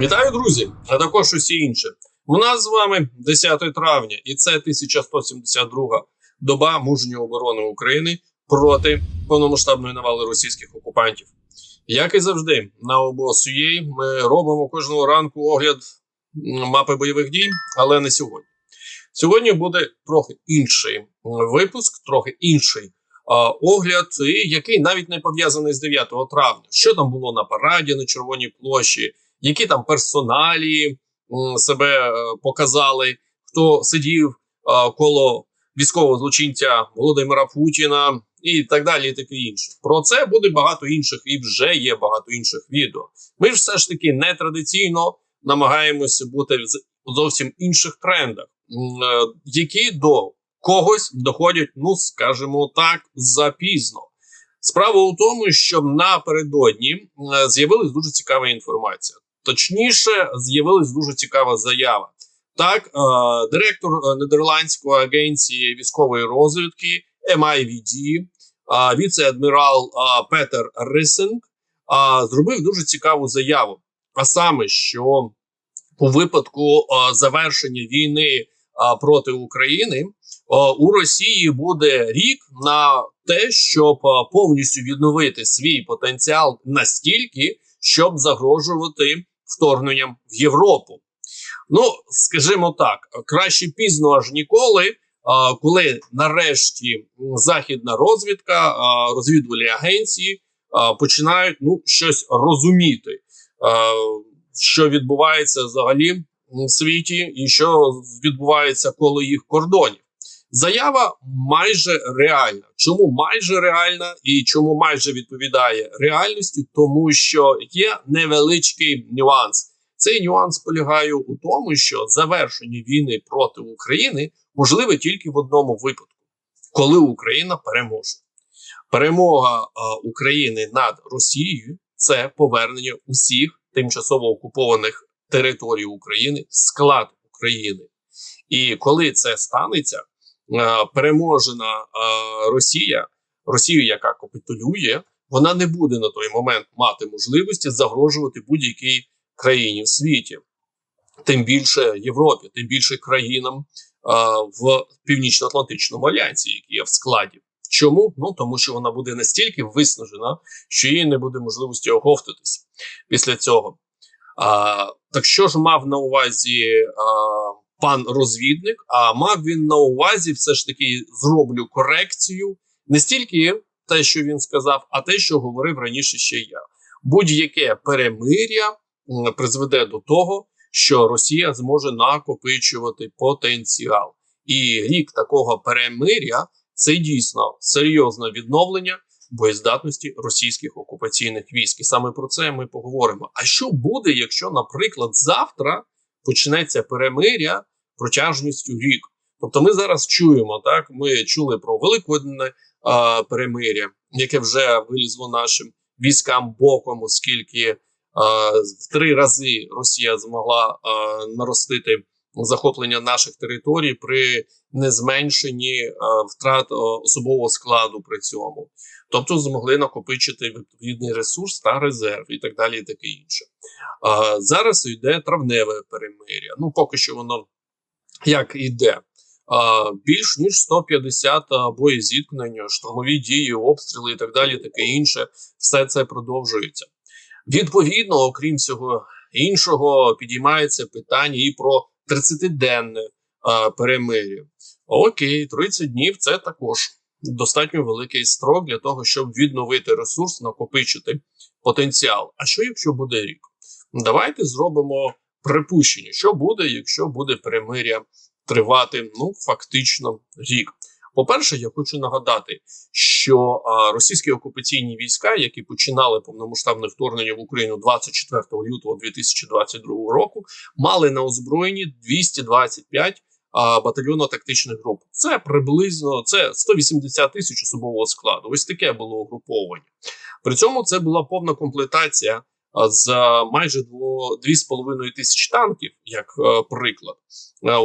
Вітаю, друзі! А також усі інші. У нас з вами 10 травня, і це 1172 доба мужньої оборони України проти повномасштабної навали російських окупантів. Як і завжди, на ОБОСУЄ ми робимо кожного ранку огляд мапи бойових дій, але не сьогодні. Сьогодні буде трохи інший випуск, трохи інший огляд, який навіть не пов'язаний з 9 травня. Що там було на параді на Червоній площі, які там персоналі себе е, показали, хто сидів е, коло військового злочинця Володимира Путіна і так далі, і таке інше. Про це буде багато інших, і вже є багато інших відео. Ми ж все ж таки нетрадиційно намагаємося бути в зовсім інших трендах, е, які до когось доходять, ну скажімо так, запізно. Справа у тому, що напередодні з'явилась дуже цікава інформація. Точніше, з'явилась дуже цікава заява. Так, е, директор е, Нідерландської агенції військової розвідки MIVD, віце-адмірал Петер Рисинг, зробив дуже цікаву заяву. А саме, що у випадку е, завершення війни проти України у Росії буде рік на те, щоб повністю відновити свій потенціал настільки, щоб загрожувати вторгненням в Європу. Ну, скажімо так, краще пізно аж ніколи, коли нарешті західна розвідка, розвідувальні агенції починають ну, щось розуміти, що відбувається взагалі в світі, і що відбувається коло їх кордонів. Заява майже реальна. Чому майже реальна і чому майже відповідає реальності? Тому що є невеличкий нюанс. Цей нюанс полягає у тому, що завершення війни проти України можливе тільки в одному випадку, коли Україна переможе. Перемога е, України над Росією це повернення усіх тимчасово окупованих територій України в склад України. І коли це станеться, переможена е, Росія, Росію, яка капітулює, вона не буде на той момент мати можливості загрожувати будь-якій країні в світі, тим більше Європі, тим більше країнам е, в Північно-Атлантичному альянсі, які є в складі. Чому? Ну тому що вона буде настільки виснажена, що їй не буде можливості оговтатись після цього. А, так що ж мав на увазі а, пан розвідник? А мав він на увазі, все ж таки зроблю корекцію, не стільки те, що він сказав, а те, що говорив раніше ще я. Будь-яке перемиря призведе до того, що Росія зможе накопичувати потенціал. І рік такого перемиря це дійсно серйозне відновлення боєздатності російських окупаційних військ. І саме про це ми поговоримо. А що буде, якщо, наприклад, завтра почнеться перемиря протяжністю рік? Тобто, ми зараз чуємо так. Ми чули про великодне а, перемиря, яке вже вилізло нашим військам боком, оскільки а, в три рази Росія змогла а, наростити захоплення наших територій при незменшенні а, втрат а, особового складу при цьому тобто змогли накопичити відповідний ресурс та резерв, і так далі, і таке інше. А, зараз йде травневе перемиря. Ну, поки що воно як іде. Більш ніж 150 а, боєзіткнень, штурмові дії, обстріли і так далі, таке інше, все це продовжується. Відповідно, окрім всього іншого, підіймається питання і про 30-денне перемир'я. Окей, 30 днів це також достатньо великий строк для того, щоб відновити ресурс, накопичити потенціал. А що якщо буде рік? Давайте зробимо припущення, що буде, якщо буде перемиря тривати ну фактично рік. По-перше, я хочу нагадати, що а, російські окупаційні війська, які починали повномасштабне вторгнення в Україну 24 лютого 2022 року, мали на озброєнні 225 а, батальйонно-тактичних груп. Це приблизно це 180 тисяч особового складу. Ось таке було угруповання. При цьому це була повна комплектація а, з майже 2,5 тисяч танків, як е, приклад.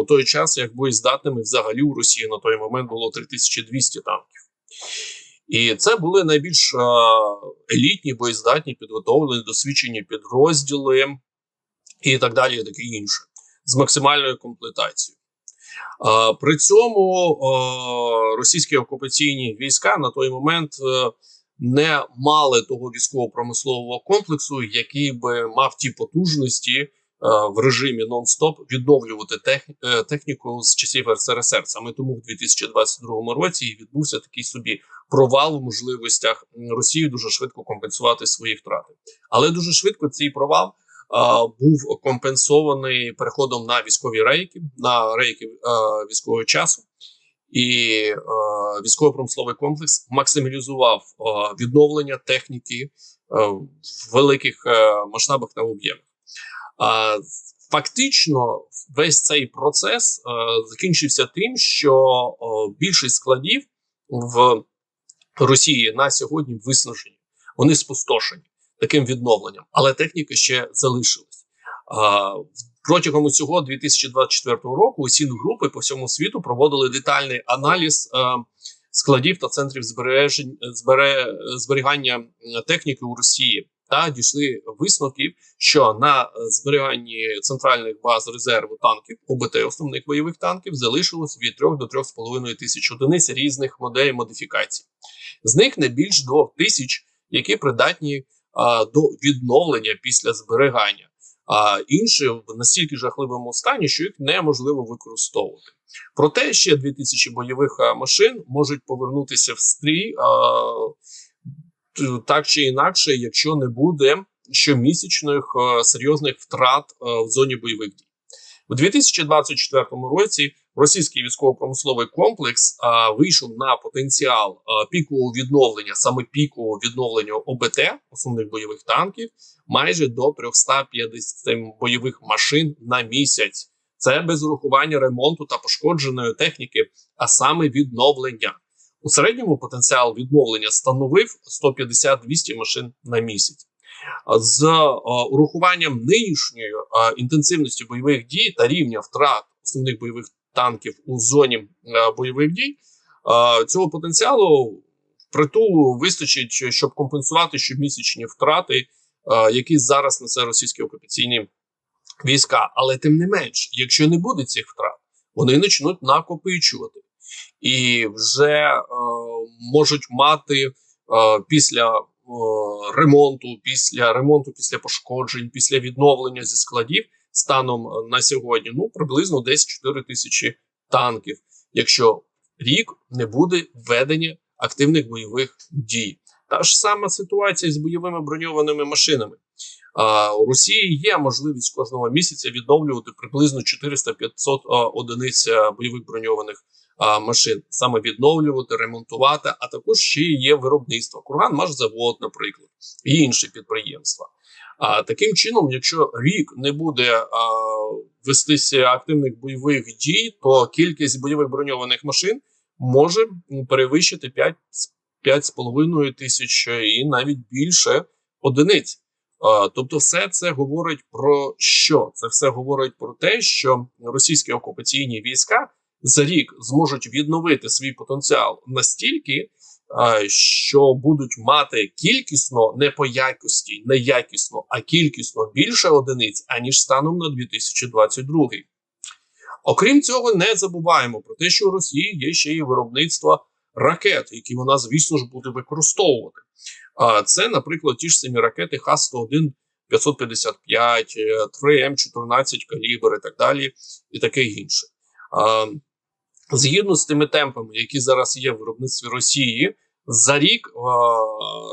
У той час, як боєздатними взагалі у Росії на той момент було 3200 танків. І це були найбільш елітні, боєздатні, підготовлені, досвідчені підрозділи. і так далі, і таке інше, з максимальною комплектацією. При цьому російські окупаційні війська на той момент е, не мали того військово-промислового комплексу, який би мав ті потужності е, в режимі нон-стоп відновлювати е, техніку з часів РСРСР. Саме тому в 2022 році відбувся такий собі провал в можливостях Росії дуже швидко компенсувати свої втрати, але дуже швидко цей провал був компенсований переходом на військові рейки, на рейки військового часу. І е, військово-промисловий комплекс максималізував е, відновлення техніки е, в великих е, масштабах та об'ємах. Е, фактично, весь цей процес е, закінчився тим, що е, більшість складів в Росії на сьогодні виснажені, вони спустошені таким відновленням, але техніка ще залишилась. Протягом усього 2024 року усі групи по всьому світу проводили детальний аналіз складів та центрів збережень збере, зберігання техніки у Росії та дійшли висновків, що на зберіганні центральних баз резерву танків ОБТ основних бойових танків залишилось від 3 до 3,5 тисяч одиниць різних моделей модифікацій. З них не більш 2 тисяч, які придатні до відновлення після зберігання, а інші в настільки жахливому стані, що їх неможливо використовувати. Проте ще 2000 бойових машин можуть повернутися в стрій а, так чи інакше, якщо не буде щомісячних серйозних втрат в зоні бойових дій. У 2024 році російський військово-промисловий комплекс а, вийшов на потенціал а, пікового відновлення, саме пікового відновлення ОБТ основних бойових танків, майже до 350 бойових машин на місяць. Це без урахування ремонту та пошкодженої техніки, а саме відновлення. У середньому потенціал відновлення становив 150-200 машин на місяць з урахуванням нинішньої інтенсивності бойових дій та рівня втрат основних бойових танків у зоні бойових дій. Цього потенціалу притулу вистачить, щоб компенсувати щомісячні втрати, які зараз несе російські окупаційні війська. Але тим не менш, якщо не буде цих втрат, вони почнуть накопичувати і вже е, можуть мати е, після ремонту, після ремонту, після пошкоджень, після відновлення зі складів станом е, на сьогодні ну приблизно десь 4 тисячі танків, якщо рік не буде введення активних бойових дій. Та ж сама ситуація з бойовими броньованими машинами. А, У Росії є можливість кожного місяця відновлювати приблизно 400-500 одиниць бойових броньованих машин, саме відновлювати, ремонтувати, а також ще є виробництво. Курганмашзавод, наприклад, і інші підприємства. А таким чином, якщо рік не буде а, вестися активних бойових дій, то кількість бойових броньованих машин може перевищити 5 5,5 тисяч і навіть більше одиниць. А, тобто, все це говорить про що? Це все говорить про те, що російські окупаційні війська за рік зможуть відновити свій потенціал настільки, що будуть мати кількісно не по якості, не якісно, а кількісно більше одиниць аніж станом на 2022. Окрім цього, не забуваємо про те, що у Росії є ще й виробництво ракет, які вона, звісно ж, буде використовувати. А це, наприклад, ті ж самі ракети Х-101, 555, 3М14 калібр і так далі, і таке інше. Згідно з тими темпами, які зараз є в виробництві Росії, за рік е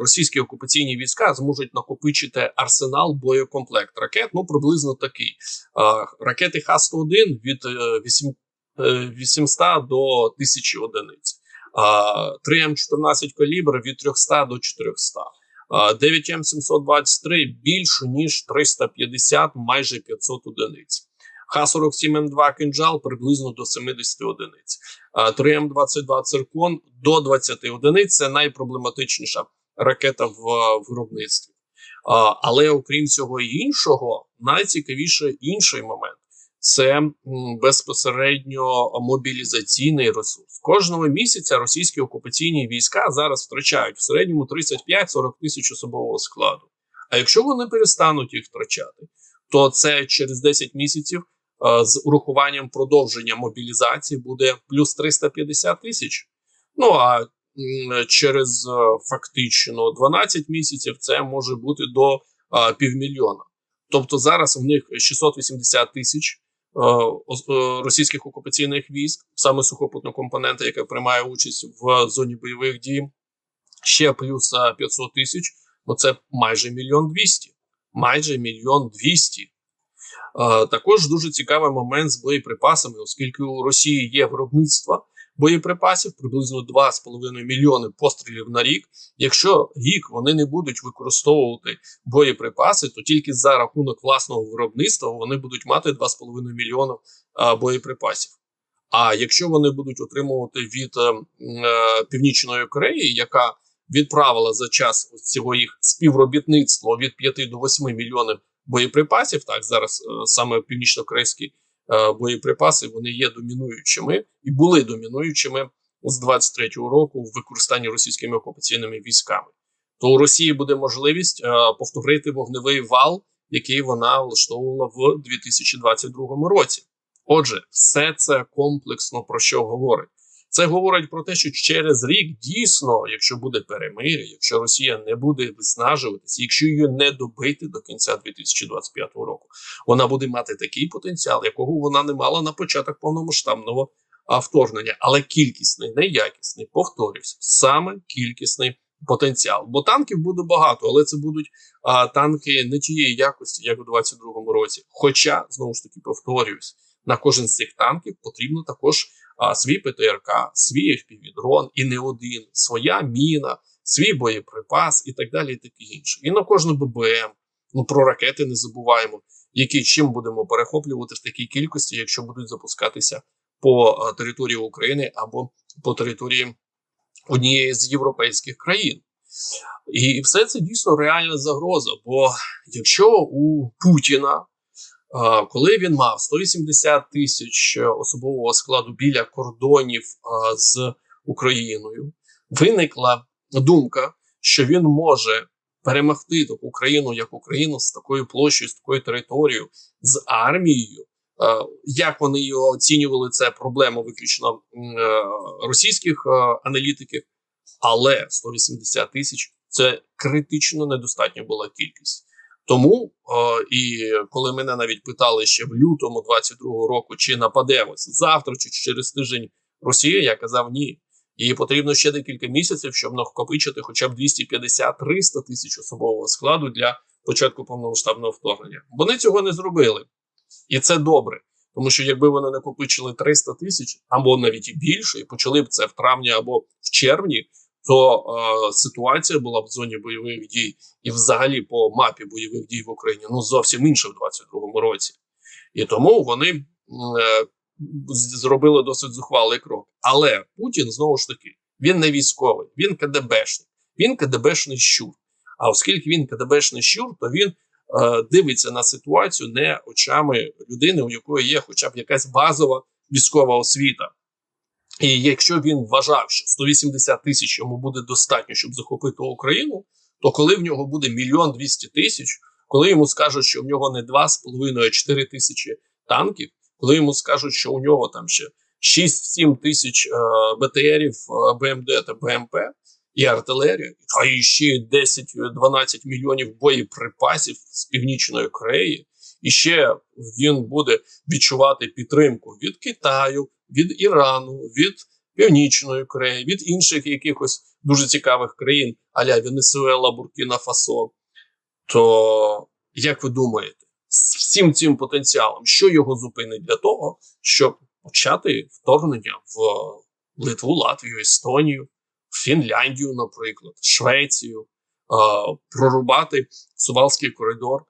російські окупаційні війська зможуть накопичити арсенал боєкомплект ракет. Ну приблизно такий е ракети Х-101 від е 8, е 800 до 1000 одиниць, е 3 М14 калібр від 300 до 400. 9 М 723 більше ніж 350, майже 500 одиниць. Х-47М2 кинджал приблизно до 70 одиниць, 3М22 циркон до 20 одиниць. Це найпроблематичніша ракета в виробництві. Але окрім цього іншого, найцікавіше інший момент це безпосередньо мобілізаційний ресурс. Кожного місяця російські окупаційні війська зараз втрачають в середньому 35-40 тисяч особового складу. А якщо вони перестануть їх втрачати, то це через 10 місяців е, з урахуванням продовження мобілізації буде плюс 350 тисяч. Ну а через е, фактично 12 місяців це може бути до е, півмільйона. Тобто зараз в них 680 тисяч російських окупаційних військ, саме сухопутного компонента, яка приймає участь в зоні бойових дій, ще плюс 500 тисяч. Оце майже мільйон двісті. Майже мільйон двісті. Також дуже цікавий момент з боєприпасами, оскільки у Росії є виробництво боєприпасів приблизно 2,5 мільйони пострілів на рік. Якщо рік вони не будуть використовувати боєприпаси, то тільки за рахунок власного виробництва вони будуть мати 2,5 мільйона боєприпасів. А якщо вони будуть отримувати від е, е, Північної Кореї, яка відправила за час цього їх співробітництва від 5 до 8 мільйонів боєприпасів. Так зараз е, саме північно-корейські е, боєприпаси вони є домінуючими і були домінуючими з 23-го року в використанні російськими окупаційними військами. То у Росії буде можливість е, повторити вогневий вал, який вона влаштовувала в 2022 році. Отже, все це комплексно про що говорить. Це говорить про те, що через рік дійсно, якщо буде перемир'я, якщо Росія не буде виснажуватися, якщо її не добити до кінця 2025 року, вона буде мати такий потенціал, якого вона не мала на початок повномасштабного вторгнення, але кількісний, не якісний, повторюся, саме кількісний потенціал. Бо танків буде багато, але це будуть а, танки не тієї якості, як у 2022 році. Хоча знову ж таки повторююсь, на кожен з цих танків потрібно також а, свій ПТРК, свій FPV-дрон і не один, своя міна, свій боєприпас і так далі, і таке інше. І на кожну ББМ. Ну про ракети не забуваємо, які чим будемо перехоплювати в такій кількості, якщо будуть запускатися по а, території України або по території однієї з європейських країн. І все це дійсно реальна загроза. Бо якщо у Путіна коли він мав 180 тисяч особового складу біля кордонів з Україною, виникла думка, що він може перемогти таку країну як Україну з такою площею, з такою територією, з армією. Як вони його оцінювали, це проблема виключно е, російських е, аналітиків, але 180 тисяч це критично недостатня була кількість. Тому о, і коли мене навіть питали ще в лютому 22-го року, чи нападемося завтра, чи через тиждень Росія, я казав ні. Їй потрібно ще декілька місяців, щоб накопичити хоча б 250-300 тисяч особового складу для початку повномасштабного вторгнення. Вони цього не зробили, і це добре. Тому що якби вони накопичили 300 тисяч або навіть і більше, і почали б це в травні або в червні, то е, ситуація була в зоні бойових дій і, взагалі, по мапі бойових дій в Україні ну зовсім інша в 22-му році, і тому вони е, зробили досить зухвалий крок. Але Путін знову ж таки він не військовий, він КДБшник, він КДБшний щур. А оскільки він КДБшний щур, то він е, дивиться на ситуацію не очами людини, у якої є, хоча б якась базова військова освіта. І якщо він вважав, що 180 тисяч йому буде достатньо, щоб захопити Україну, то коли в нього буде мільйон двісті тисяч, коли йому скажуть, що в нього не 2,5, а 4 тисячі танків, коли йому скажуть, що у нього там ще 6-7 тисяч е, БТРів, е, БМД та БМП і артилерія, а і ще 10-12 мільйонів боєприпасів з північної Кореї, і ще він буде відчувати підтримку від Китаю від Ірану, від Північної Кореї, від інших якихось дуже цікавих країн, аля Венесуела, Буркіна Фасо. То як ви думаєте, з всім цим потенціалом, що його зупинить для того, щоб почати вторгнення в Литву, Латвію, Естонію, Фінляндію, наприклад, Швецію, прорубати Сувалський коридор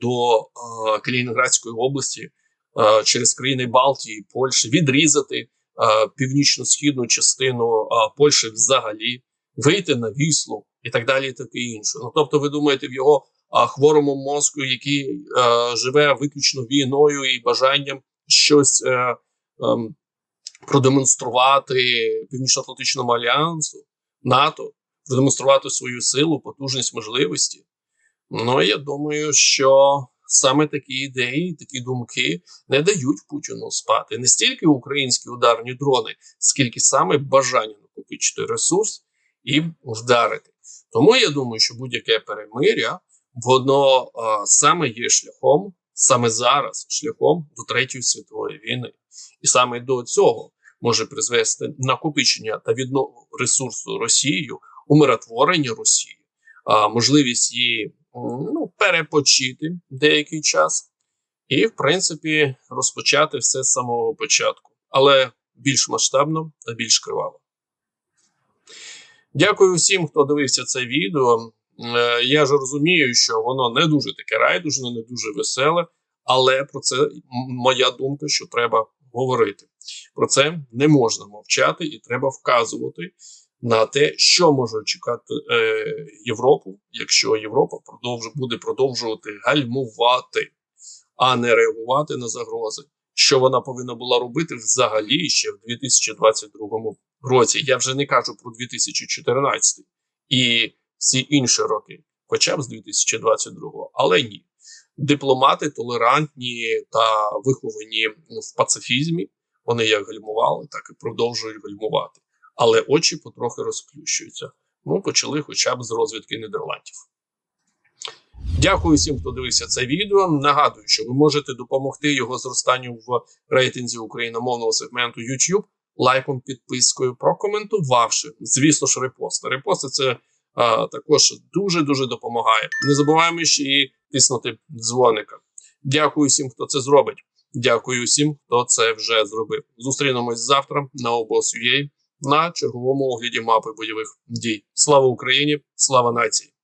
до Калінінградської області через країни Балтії, Польщі, відрізати е, північно-східну частину е, Польщі взагалі, вийти на віслу і так далі, і таке інше. Ну тобто, ви думаєте, в його хворому мозку, який живе виключно війною і бажанням щось ем, продемонструвати північно-атлантичному альянсу НАТО, продемонструвати свою силу, потужність можливості. Ну я думаю, що саме такі ідеї, такі думки не дають Путіну спати. Не стільки українські ударні дрони, скільки саме бажання накопичити ресурс і вдарити. Тому я думаю, що будь-яке перемиря воно а, саме є шляхом, саме зараз шляхом до третьої світової війни, і саме до цього може призвести накопичення та відновлення ресурсу Росією, умиротворення Росії, а, можливість її ну, перепочити деякий час, і, в принципі, розпочати все з самого початку, але більш масштабно та більш криваво. Дякую всім, хто дивився це відео. Е, Я ж розумію, що воно не дуже таке райдужне, не дуже веселе, але про це моя думка, що треба говорити. Про це не можна мовчати, і треба вказувати на те, що може чекати е, Європу, якщо Європа продовж, буде продовжувати гальмувати, а не реагувати на загрози. Що вона повинна була робити взагалі ще в 2022 році. Я вже не кажу про 2014 і всі інші роки, хоча б з 2022, але ні. Дипломати толерантні та виховані в пацифізмі. Вони як гальмували, так і продовжують гальмувати. Але очі потрохи розплющуються. Ну, почали хоча б з розвідки Нідерландів. Дякую всім, хто дивився це відео. Нагадую, що ви можете допомогти його зростанню в рейтинзі україномовного сегменту YouTube лайком, підпискою, прокоментувавши, звісно ж, репости. Репости це а, також дуже дуже допомагає. Не забуваємо ще і тиснути дзвоника. Дякую всім, хто це зробить. Дякую всім, хто це вже зробив. Зустрінемось завтра на обос.ua на черговому огляді мапи бойових дій. Слава Україні! Слава нації!